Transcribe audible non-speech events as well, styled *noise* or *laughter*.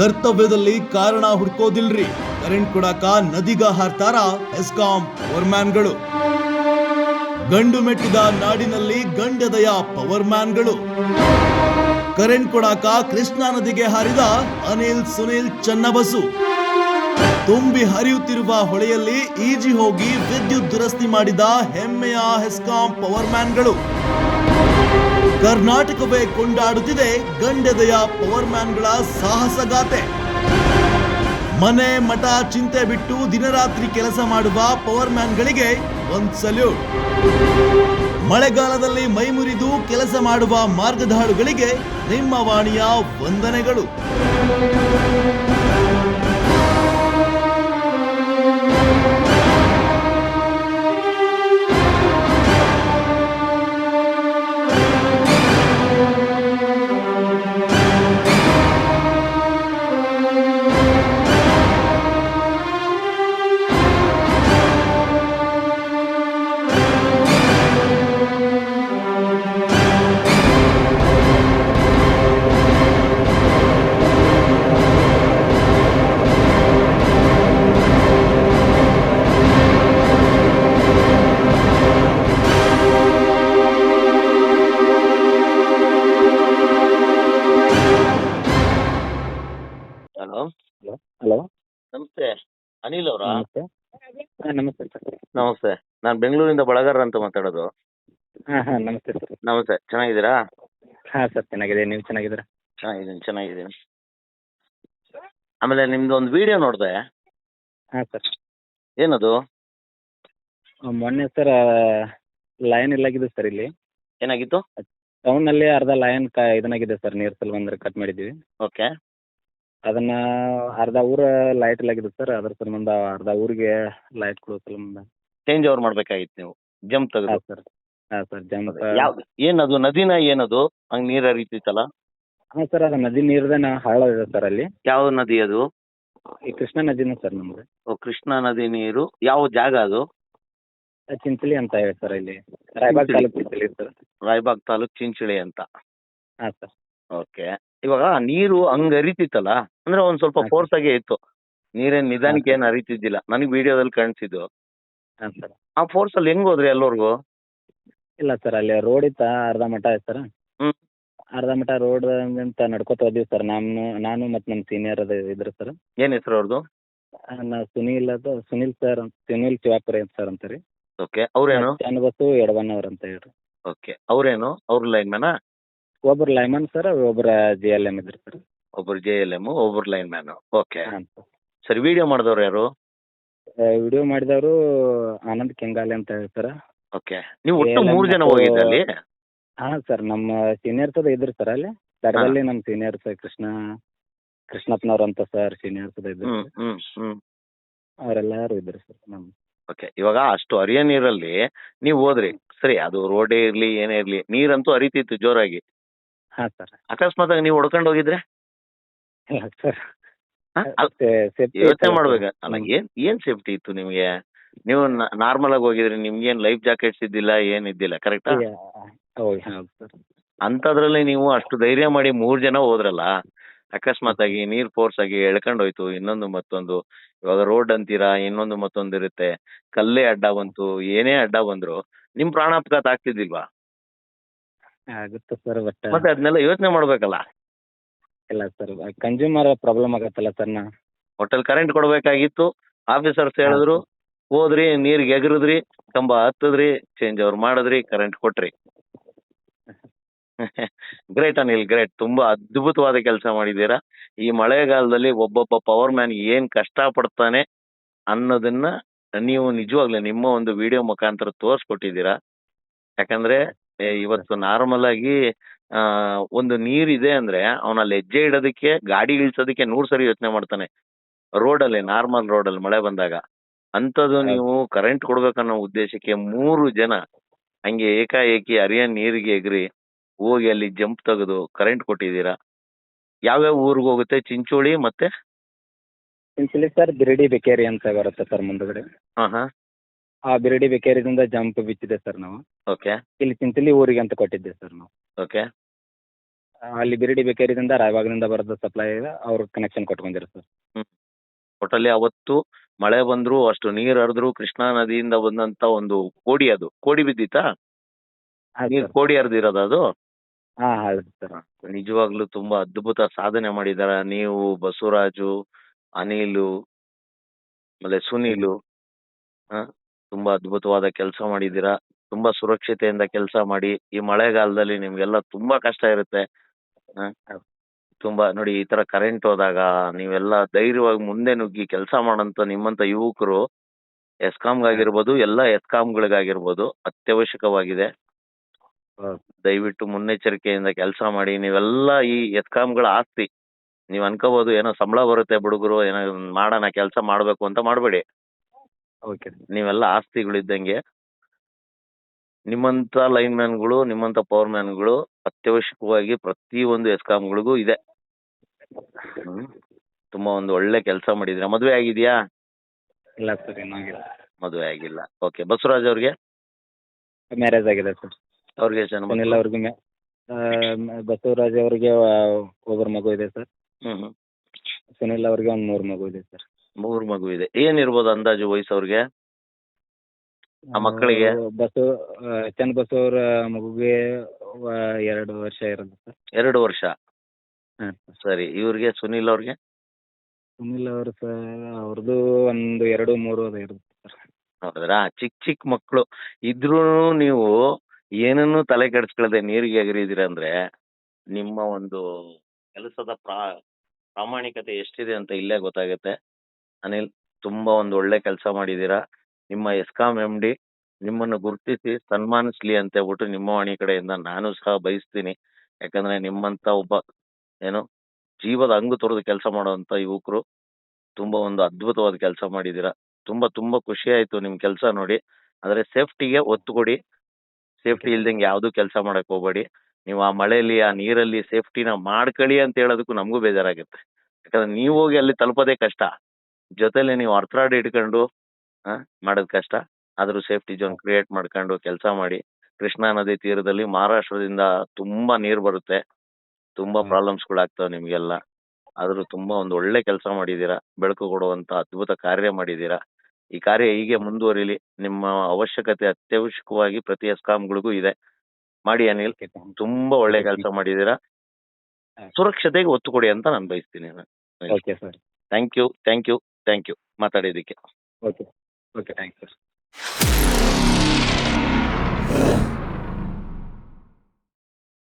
ಕರ್ತವ್ಯದಲ್ಲಿ ಕಾರಣ ಹುಡ್ಕೋದಿಲ್ರಿ. ಕರೆಂಟ್ ಕೊಡಾಕ ನದಿಗ ಹಾರ್ತಾರ ಎಸ್ಕಾಂ ಪವರ್ಮ್ಯಾನ್ಗಳು. ಗಂಡು ಮೆಟ್ಟಿದ ನಾಡಿನಲ್ಲಿ ಗಂಡದಯ ಪವರ್ ಮ್ಯಾನ್ಗಳು ಕರೆಂಟ್ ಕೊಡಾಕ ಕೃಷ್ಣಾ ನದಿಗೆ ಹಾರಿದ ಅನಿಲ್ ಸುನಿಲ್ ಚನ್ನಬಸು. ತುಂಬಿ ಹರಿಯುತ್ತಿರುವ ಹೊಳೆಯಲ್ಲಿ ಈಜಿ ಹೋಗಿ ವಿದ್ಯುತ್ ದುರಸ್ತಿ ಮಾಡಿದ ಹೆಮ್ಮೆಯ ಹೆಸ್ಕಾಂ ಪವರ್ ಮ್ಯಾನ್ಗಳು ಕರ್ನಾಟಕವೇ ಕೊಂಡಾಡುತ್ತಿದೆ ಗಂಡೆದೆಯ ಪವರ್ ಮ್ಯಾನ್ಗಳ ಸಾಹಸಗಾತೆ ಮನೆ, ಮಠ, ಚಿಂತೆ ಬಿಟ್ಟು ದಿನರಾತ್ರಿ ಕೆಲಸ ಮಾಡುವ ಪವರ್ ಮ್ಯಾನ್ಗಳಿಗೆ ಒಂದ್ ಸಲ್ಯೂಟ್ ಮಳೆಗಾಲದಲ್ಲಿ ಮೈಮುರಿದು ಕೆಲಸ ಮಾಡುವ ಮಾರ್ಗದಾಳುಗಳಿಗೆ ನಿಮ್ಮ ವಾಣಿಯ ವಂದನೆಗಳು. ಹಲೋ. ಹಲೋ ನಮಸ್ತೆ. ಅನಿಲ್ ಅವರಾ? ನಮಸ್ತೆ. ಹಾಂ ನಮಸ್ತೆ ಸರ್. ನಮಸ್ತೆ. ನಾನು ಬೆಂಗಳೂರಿಂದ ಬಳಗಾರ ಅಂತ ಮಾತಾಡೋದು. ಹಾಂ ಹಾಂ ನಮಸ್ತೆ ಸರ್. ನಮಸ್ತೆ. ಚೆನ್ನಾಗಿದ್ದೀರಾ? ಹಾಂ ಸರ್ ಚೆನ್ನಾಗಿದೆ. ನೀವು ಚೆನ್ನಾಗಿದ್ದೀರಾ? ಚೆನ್ನಾಗಿದ್ದೀನಿ ಚೆನ್ನಾಗಿದ್ದೀನಿ. ಆಮೇಲೆ ನಿಮ್ದು ಒಂದು ವಿಡಿಯೋ ನೋಡಿದೆ. ಹಾಂ ಸರ್. ಏನದು? ಮೊನ್ನೆ ಸರ್ ಲೈನ್ ಇಲ್ಲಾಗಿದೆ ಸರ್ ಇಲ್ಲಿ. ಏನಾಗಿತ್ತು? ಟೌನಲ್ಲಿ ಅರ್ಧ ಲೈನ್ ಕ ಇದನ್ನಾಗಿದೆ ಸರ್ ನೀರು ಸಲುವಂದ್ರೆ ಕಟ್ ಮಾಡಿದ್ದೀವಿ. ಓಕೆ ಅದನ್ನು ಅರ್ಧ ಊರ ಲೈಟ್ ಇಲ್ಲಾಗಿದೆ ಸರ್ ಅದ್ರ ಸಂಬಂಧ ಅರ್ಧ ಊರಿಗೆ ಲೈಟ್ ಕೊಡೋ ಸಂಬಂಧ ಚೇಂಜ್ ಓವರ್ ಮಾಡ್ಬೇಕಾಗಿತ್ತು ನೀವು. ಜಂಪ್ ತೆಗೆದು ಹಾಂ ಸರ್ ಹಾ ಸರ್ ಜಂಪ್ ಏನ ಏನದು ನದಿನ ಏನದು? ಹಂಗ್ ನೀರು ಹರಿತಿತ್ತಲ್ಲ? ಹಾ ಸರ್ ಅದು ನದಿ ನೀರ್ದೇನ ಹಳ್ಳ ಇದೆ ಸರ್ ಅಲ್ಲಿ. ಯಾವ ನದಿ ಅದು? ಈ ಕೃಷ್ಣಾ ನದಿನ ಸರ್ ನಮ್ದು. ಓ ಕೃಷ್ಣಾ ನದಿ ನೀರು. ಯಾವ ಜಾಗ ಅದು? ಚಿಂಚಲಿ ಅಂತ ಹೇಳಿ ಸರ್ ಇಲ್ಲಿ. ರಾಯಬಾಗ್. ತಾಲೂಕು ಚಿಂಚಲಿ ಸರ್ ರಾಯಬಾಗ್ ತಾಲೂಕ್ ಚಿಂಚಳಿ ಅಂತ. ಹಾ ಸರ್ ಓಕೆ. ಇವಾಗ ನೀರು ಹಂಗ್ ಹರಿತಿತ್ತಲ್ಲ ಅಂದ್ರೆ ಒಂದ್ ಸ್ವಲ್ಪ. ಫೋರ್ಸ್ ಆಗೇ ಇತ್ತು. ನೀರೇನ್ ನಿಧಾನಕ್ಕೆ ಏನ್ ಹರಿತಿದ್ದಿಲ್ಲ. ನನಗೆ ವಿಡಿಯೋದಲ್ಲಿ ಕಾಣಿಸಿದ್ದು. ಹಾಂ ಸರ್. ಆ ಫೋರ್ಸ್ ಅಲ್ಲಿ ಹೆಂಗ್ ಹೋದ್ರಿ ಎಲ್ಲರಿಗೂ? ಇಲ್ಲ ಸರ್ ಅಲ್ಲಿ ರೋಡ್ ಇತ್ತ ಅರ್ಧ ಮಠ ಐತೆ ಸರ್. ಹ್ಮ್. ಅರ್ಧ ಮಠ ರೋಡ್ ಅಂತ ನಡ್ಕೊತ ಹೋದ್ವಿ ಸರ್. ನಾನು ನಾನು ಮತ್ತು ನಮ್ ಸೀನಿಯರ್ ಅದ ಇದ್ರು ಸರ್. ಏನ್ ಹೆಸರು ಅವ್ರದ್ದು ನಾ ಸುನಿಲ್ ಅದು ಸುನೀಲ್ ಸರ್ ಅಂತ ಸುನೀಲ್ ಚಿವಾಪುರಿ ಅಂತ ಸರ್ ಅಂತಾರೆ ಓಕೆ ಅವ್ರೇನು? ಚನ್ನಬಸ್ಸು ಎಡವಣ್ಣವ್ರು ಅಂತ ಹೇಳ್ರಿ ಓಕೆ ಅವ್ರೇನು? ಅವ್ರ ಲೈನ್ ಮ್ಯಾನ ಒಬ್ರು ಲೈಮನ್ ಸರ್ ಒಬ್ರು ಜೆ ಎಲ್ ಎಂ ಇದ್ರಿ ಸರ್ ಒಬ್ರು ಜೆ ಎಲ್ ಎಂ ಒಬ್ರು ಲೈನ್ ಮ್ಯಾನ್ ಓಕೆ ಹಾಂ ಸರ್ ಸರಿ ವಿಡಿಯೋ ಮಾಡಿದವ್ರು ಯಾರು? ವಿಡಿಯೋ ಮಾಡಿದವರು ಆನಂದ್ ಕೆಂಗಾಲೆ ಅಂತ ಹೇಳಿ ಸರ್ ಓಕೆ ನೀವು ಒಟ್ಟು ಮೂರು ಜನ ಹೋಗಿದ್ದಲ್ಲಿ ಅಲ್ಲಿ? ಹಾಂ ಸರ್ ನಮ್ಮ ಸೀನಿಯರ್ಸ್ ಅದು ಇದ್ರು ಸರ್ ಅಲ್ಲಿ. ದಡದಲ್ಲಿ ನಮ್ಮ ಸೀನಿಯರ್ಸ್ ಕೃಷ್ಣ ಕೃಷ್ಣಪ್ಪನವ್ರು ಅಂತ ಸರ್ ಸೀನಿಯರ್ಸ್ ಅದು ಇದ್ರು ಅವರೆಲ್ಲಾರು ಹ್ಮ್ ಹ್ಮ್. ಅವರೆಲ್ಲರೂ ಇದ್ರು ಸರ್ ನಮ್ಮ. ಓಕೆ ಇವಾಗ ಅಷ್ಟು ಹರಿಯೋ ನೀರಲ್ಲಿ ನೀವು ಹೋದ್ರಿ. ಸರಿ ಅದು ರೋಡೇ ಇರ್ಲಿ ಏನೇ ಇರ್ಲಿ ನೀರಂತೂ ಹರಿತಿತ್ತು ಜೋರಾಗಿ. ಹಾಂ ಸರ್ ಅಕಸ್ಮಾತ್ ಆಗಿ ನೀವು ಹೊಡ್ಕೊಂಡು ಹೋಗಿದ್ರೆ? ಇಲ್ಲ ಸರ್ ಹ? ಅಲ್- ಯೋಚನೆ ಮಾಡ್ಬೇಕ. ಅಲ್ಲ ಏನ್ ಏನ್ ಸೇಫ್ಟಿ ಇತ್ತು ನಿಮ್ಗೆ? ನೀವು ನಾರ್ಮಲ್ ಆಗಿ ಹೋಗಿದ್ರಿ ನಿಮ್ಗೇನ್ ಲೈಫ್ ಜಾಕೆಟ್ಸ್ ಇದ್ದಿಲ್ಲ ಏನ್ ಇದ್ದಿಲ್ಲ ಕರೆಕ್ಟಾ ಹೌದು. ಹೌದು ಸರ್ ಅಂತದ್ರಲ್ಲಿ ನೀವು ಅಷ್ಟು ಧೈರ್ಯ ಮಾಡಿ ಮೂರ್ ಜನ ಹೋದ್ರಲ್ಲ ಅಕಸ್ಮಾತ್ ಆಗಿ ನೀರ್ ಫೋರ್ಸ್ ಆಗಿ ಎಳ್ಕೊಂಡ್ ಹೋಯ್ತು ಇನ್ನೊಂದು ಮತ್ತೊಂದು. ಇವಾಗ ರೋಡ್ ಅಂತೀರಾ ಇನ್ನೊಂದು ಮತ್ತೊಂದು ಇರುತ್ತೆ ಕಲ್ಲೇ ಅಡ್ಡ ಬಂತು ಏನೇ ಅಡ್ಡ ಬಂದ್ರು ನಿಮ್ ಪ್ರಾಣಾಪಘಾತ ಆಗ್ತಿದ್ದಿಲ್ವಾ? ಆಗುತ್ತೆ ಸರ್ ಬಟ್ ಮತ್ತೆ ಅದನ್ನೆಲ್ಲ ಯೋಚನೆ ಮಾಡ್ಬೇಕಲ್ಲ? ಇಲ್ಲ ಸರ್ ಕನ್ಸ್ಯೂಮರ್ ಪ್ರಾಬ್ಲಮ್ ಆಗತ್ತಲ್ಲ ಸರ್ ನಾ? ಹೋಟೆಲ್ ಕರೆಂಟ್ ಕೊಡ್ಬೇಕಾಗಿತ್ತು. ಆಫೀಸರ್ಸ್ ಹೇಳಿದ್ರು ಹೋದ್ರಿ ನೀರ್ಗೆ ಎಗರಿದ್ರಿ ಕಂಬ ಹತ್ತದ್ರಿ ಚೇಂಜ್ ಅವ್ರು ಮಾಡಿದ್ರಿ ಕರೆಂಟ್ ಕೊಟ್ರಿ. *laughs* ಗ್ರೇಟ್ ಅನಿಲ್ ಗ್ರೇಟ್ ತುಂಬಾ ಅದ್ಭುತವಾದ ಕೆಲಸ ಮಾಡಿದ್ದೀರಾ. ಈ ಮಳೆಗಾಲದಲ್ಲಿ ಒಬ್ಬೊಬ್ಬ ಪವರ್ ಮ್ಯಾನ್ ಏನ್ ಕಷ್ಟ ಪಡ್ತಾನೆ ಅನ್ನೋದನ್ನ ನೀವು ನಿಜವಾಗ್ಲೂ ನಿಮ್ಮ ಒಂದು ವಿಡಿಯೋ ಮುಖಾಂತರ ತೋರಿಸ್ಕೊಟ್ಟಿದ್ದೀರಾ. ಯಾಕಂದ್ರೆ ಇವತ್ತು ನಾರ್ಮಲ್ ಆಗಿ ಆ ಒಂದು ನೀರಿದೆ ಅಂದ್ರೆ ಅವನಲ್ಲಿ ಹೆಜ್ಜೆ ಇಡೋದಕ್ಕೆ ಗಾಡಿ ಇಳಿಸೋದಕ್ಕೆ ನೂರ್ ಸರಿ ಯೋಚನೆ ಮಾಡ್ತಾನೆ. ರೋಡಲ್ಲಿ ನಾರ್ಮಲ್ ಅಲ್ಲಿ ಮಳೆ ಬಂದಾಗ. ಅಂಥದ್ದು ನೀವು ಕರೆಂಟ್ ಕೊಡ್ಬೇಕನ್ನೋ ಉದ್ದೇಶಕ್ಕೆ ಮೂರು ಜನ ಹಂಗೆ ಏಕಾಏಕಿ ಹರಿಯ ನೀರಿಗೆ ಎಗ್ರಿ ಹೋಗಿ ಅಲ್ಲಿ ಜಂಪ್ ತೆಗೆದು ಕರೆಂಟ್ ಕೊಟ್ಟಿದ್ದೀರಾ? ಯಾವ್ಯಾವ ಊರಿಗೆ ಹೋಗುತ್ತೆ? ಚಿಂಚೋಳಿ ಮತ್ತೆ? ಚಿಂಚೋಳಿ ಸರ್ ಗಿರಡಿ ಬೇಕೇರಿ ಅಂತ ಬರುತ್ತೆ ಸರ್ ಮುಂದಗಡೆ. ಹಾ ಹಾ ಆ ಬಿರಡಿ ಬೆಕೇರಿದಿಂದ ಜಂಪ್ ಬಿಚ್ಚಿದೆ ಸರ್ ನಾವು. ಓಕೆ ಇಲ್ಲಿ ಚಿಂಚಲಿ ಊರಿಗೆ ಅಂತ ಕೊಟ್ಟಿದ್ದೆ ಸರ್ ನಾವು. ಓಕೆ ಅಲ್ಲಿ ಬಿರಡಿ ಬೇಕೇರಿದಿಂದ ರಾಯಬಾಗದಿಂದ ಬರೋದು ಸಪ್ಲೈ ಇದೆ ಅವ್ರು ಕನೆಕ್ಷನ್ ಕೊಟ್ಕೊಂಡಿರ ಸರ್ ಒಟ್ಟಲ್ಲಿ ಅವತ್ತು ಮಳೆ ಬಂದ್ರು ಅಷ್ಟು ನೀರ್ ಹರಿದ್ರು ಕೃಷ್ಣಾ ನದಿಯಿಂದ ಬಂದಂತ ಒಂದು ಕೋಡಿ ಅದು. ಕೋಡಿ ಬಿದ್ದಿತ್ತಾ? ನೀರ್ ಕೋಡಿ ಹರಿದಿರೋದು ಅದು? ಹಾಂ ಹೌದು ಸರ್ ನಿಜವಾಗ್ಲೂ ತುಂಬಾ ಅದ್ಭುತ ಸಾಧನೆ ಮಾಡಿದಾರ. ನೀವು ಬಸವರಾಜು ಅನಿಲು ಆಮೇಲೆ ಸುನೀಲು ತುಂಬಾ ಅದ್ಭುತವಾದ ಕೆಲಸ ಮಾಡಿದ್ದೀರಾ? ತುಂಬಾ ಸುರಕ್ಷತೆಯಿಂದ ಕೆಲಸ ಮಾಡಿ ಈ ಮಳೆಗಾಲದಲ್ಲಿ ನಿಮ್ಗೆಲ್ಲ ತುಂಬಾ ಕಷ್ಟ ಇರುತ್ತೆ. ಆ, ತುಂಬಾ ನೋಡಿ ಈ ತರ ಕರೆಂಟ್ ಹೋದಾಗ ನೀವೆಲ್ಲ ಧೈರ್ಯವಾಗಿ ಮುಂದೆ ನುಗ್ಗಿ ಕೆಲಸ ಮಾಡಂತ ನಿಮ್ಮಂತ ಯುವಕರು ಎಸ್ಕಾಂಗಾಗಿರ್ಬೋದು ಎಲ್ಲ ಎಸ್ಕಾಂಗಳಿಗಾಗಿರ್ಬೋದು ಅತ್ಯವಶ್ಯಕವಾಗಿದೆ. ಹೌದು. ದಯವಿಟ್ಟು ಮುನ್ನೆಚ್ಚರಿಕೆಯಿಂದ ಕೆಲಸ ಮಾಡಿ ನೀವೆಲ್ಲ ಈ ಎಸ್ಕಾಂಗಳ ಆಸ್ತಿ ನೀವ್ ಅನ್ಕೋಬಹುದು ಏನೋ ಸಂಬಳ ಬರುತ್ತೆ ಹುಡುಗರು ಏನೋ ಮಾಡೋಣ ಕೆಲಸ ಮಾಡ್ಬೇಕು ಅಂತ ಮಾಡಬೇಡಿ. ಓಕೆ ನೀವೆಲ್ಲ ಆಸ್ತಿಗಳಿದ್ದಂಗೆ ನಿಮ್ಮಂತ ಲೈನ್ ಮ್ಯಾನ್ಗಳು ನಿಮ್ಮಂತ ಪವರ್ ಮ್ಯಾನ್ಗಳು ಅತ್ಯವಶ್ಯಕವಾಗಿ ಪ್ರತಿಯೊಂದು ಎಸ್ಕಾಮ್ಗಳಿಗೂ ಇದೆ. ಹ್ಮ್. ತುಂಬಾ ಒಂದು ಒಳ್ಳೆ ಕೆಲಸ ಮಾಡಿದ್ರ ಮದುವೆ ಆಗಿದ್ಯಾ? ಇಲ್ಲ ಸರ್ ಇನ್ನೂ ಆಗಿಲ್ಲ. ಮದುವೆ ಆಗಿಲ್ಲ. ಓಕೆ ಬಸವರಾಜ್ ಅವ್ರಿಗೆ? ಮ್ಯಾರೇಜ್ ಆಗಿದೆ ಸರ್. ಅವ್ರಿಗೆ ಎಷ್ಟು ಜನ ಸುನಿಲ್? ಅವ್ರಿಗೆ ಮ್ಯಾ ಆ, ಬಸವರಾಜ್ ಅವರಿಗೆ ಒಬ್ಬರು ಮಗು ಇದೆ ಸರ್. ಹ್ಮ್ ಹ್ಮ್. ಸುನಿಲ್ ಅವ್ರಿಗೆ ಒಂದು ಮೂರು ಮಗು ಇದೆ ಸರ್. ಮೂರ್ ಮಗು ಇದೆ. ಏನಿರ್ಬೋದು ಅಂದಾಜು ವಯಸ್ಸು ಅವ್ರಿಗೆ? ಆ ಮಕ್ಕಳಿಗೆ? ಬಸವ ಚಂದ ಬಸವರ ಮಗುಗೆ ಎರಡು ವರ್ಷ ಇರೋದು ಸರ್. ಎರಡು ವರ್ಷ? ಹಾಂ. ಸರಿ. ಇವ್ರಿಗೆ ಸುನಿಲ್ ಅವ್ರಿಗೆ? ಸುನಿಲ್ ಅವರು ಸರ್ ಅವ್ರದ್ದು ಒಂದು ಎರಡು ಮೂರು ಅದು ಇರುತ್ತೆ ಸರ್. ಹೌದ್ರಾ? ಚಿಕ್ಕ ಚಿಕ್ಕ ಮಕ್ಕಳು ಇದ್ರೂ ನೀವು ಏನನ್ನೂ ತಲೆ ಕೆಡಿಸ್ಕೊಳ್ಳದೆ ನೀರಿಗೆ ಎಗರಿದಿರ ಅಂದ್ರೆ ನಿಮ್ಮ ಒಂದು ಕೆಲಸದ ಪ್ರಾ ಪ್ರಾಮಾಣಿಕತೆ ಎಷ್ಟಿದೆ ಅಂತ ಇಲ್ಲೇ ಗೊತ್ತಾಗುತ್ತೆ. ಅನಿಲ್, ತುಂಬಾ ಒಂದು ಒಳ್ಳೆ ಕೆಲಸ ಮಾಡಿದೀರ. ನಿಮ್ಮ ಎಸ್ಕಾಂ ಎಂ ಡಿ ನಿಮ್ಮನ್ನು ಗುರುತಿಸಿ ಸನ್ಮಾನಿಸ್ಲಿ ಅಂತ ಹೇಳ್ಬಿಟ್ಟು ನಿಮ್ಮ ವಾಣಿ ಕಡೆಯಿಂದ ನಾನು ಸಹ ಬಯಸ್ತೀನಿ. ಯಾಕಂದ್ರೆ ನಿಮ್ಮಂತ ಒಬ್ಬ ಏನು ಜೀವದ ಹಂಗು ತೊರೆದು ಕೆಲಸ ಮಾಡುವಂತ ಯುವಕರು ತುಂಬಾ ಒಂದು ಅದ್ಭುತವಾದ ಕೆಲಸ ಮಾಡಿದೀರ. ತುಂಬಾ ತುಂಬಾ ಖುಷಿ ಆಯ್ತು ನಿಮ್ ಕೆಲಸ ನೋಡಿ. ಆದ್ರೆ ಸೇಫ್ಟಿಗೆ ಒತ್ತು ಕೊಡಿ ಸೇಫ್ಟಿ ಇಲ್ದಂಗೆ ಯಾವ್ದು ಕೆಲಸ ಮಾಡಕ್ ಹೋಗ್ಬೇಡಿ. ನೀವು ಆ ಮಳೆಯಲ್ಲಿ, ಆ ನೀರಲ್ಲಿ ಸೇಫ್ಟಿನ ಮಾಡ್ಕೊಳ್ಳಿ ಅಂತ ಹೇಳೋದಕ್ಕೂ ನಮಗೂ ಬೇಜಾರಾಗುತ್ತೆ. ಯಾಕಂದ್ರೆ ನೀವು ಹೋಗಿ ಅಲ್ಲಿ ತಲುಪೋದೇ ಕಷ್ಟ. ಜೊತೆಲಿ ನೀವು ಅರ್ಥರಾಡಿ ಇಟ್ಕೊಂಡು ಮಾಡೋದ್ ಕಷ್ಟ. ಆದ್ರೂ ಸೇಫ್ಟಿ ಜೋನ್ ಕ್ರಿಯೇಟ್ ಮಾಡ್ಕೊಂಡು ಕೆಲಸ ಮಾಡಿ ಕೃಷ್ಣಾ ನದಿ ತೀರದಲ್ಲಿ ಮಹಾರಾಷ್ಟ್ರದಿಂದ ತುಂಬಾ ನೀರ್ ಬರುತ್ತೆ. ತುಂಬಾ ಪ್ರಾಬ್ಲಮ್ಸ್ಗಳು ಆಗ್ತಾವ್ ನಿಮ್ಗೆಲ್ಲ. ಆದ್ರೂ ತುಂಬಾ ಒಂದು ಒಳ್ಳೆ ಕೆಲಸ ಮಾಡಿದೀರಾ ಬೆಳಕು ಕೊಡುವಂತ ಅದ್ಭುತ ಕಾರ್ಯ ಮಾಡಿದೀರಾ. ಈ ಕಾರ್ಯ ಹೀಗೆ ಮುಂದುವರಿಲಿ ನಿಮ್ಮ ಅವಶ್ಯಕತೆ ಅತ್ಯವಶ್ಯಕವಾಗಿ ಪ್ರತಿ ಎಸ್ಕಾಮ್ಗಳಿಗೂ ಇದೆ. ಮಾಡಿ ಅನಿಲ್ ತುಂಬಾ ಒಳ್ಳೆ ಕೆಲಸ ಮಾಡಿದೀರಾ. ಸುರಕ್ಷತೆಗೆ ಒತ್ತು ಕೊಡಿ ಅಂತ ನಾನು ಬಯಸ್ತೀನಿ thank you thank you. Thank you ಮಾತಾಡಿದ್ದಕ್ಕೆ. Okay okay thanks sir